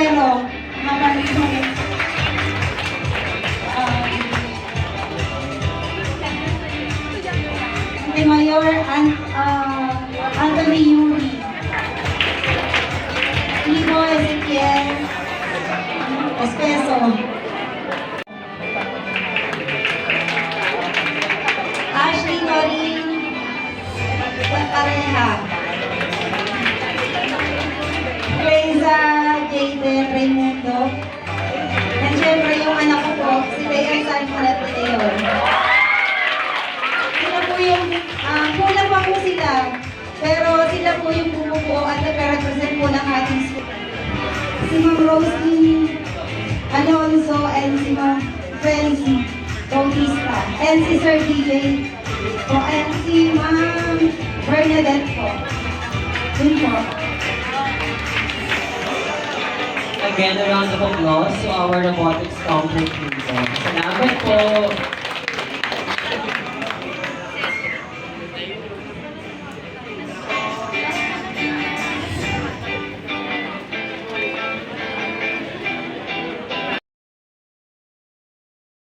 Guerrero. Mamarito. Kay Mayor An uh, Anthony Yuri. Ivo Ezequiel Espeso. Ashley Norin Pareha. Raimundo. And syempre yung anak ko po, si Sanfalat de Leon. Sila po yung, ah, kulang pa po sila. Pero sila po yung bumubuo at nagre-represent po ng ating school. Si Ma'am Rosie Alonso and si Ma'am Frenzy Bautista. And si Sir DJ po. And si Ma'am Bernadette po. Yun po. Again, a round of applause to our robotics complex. Salamat po.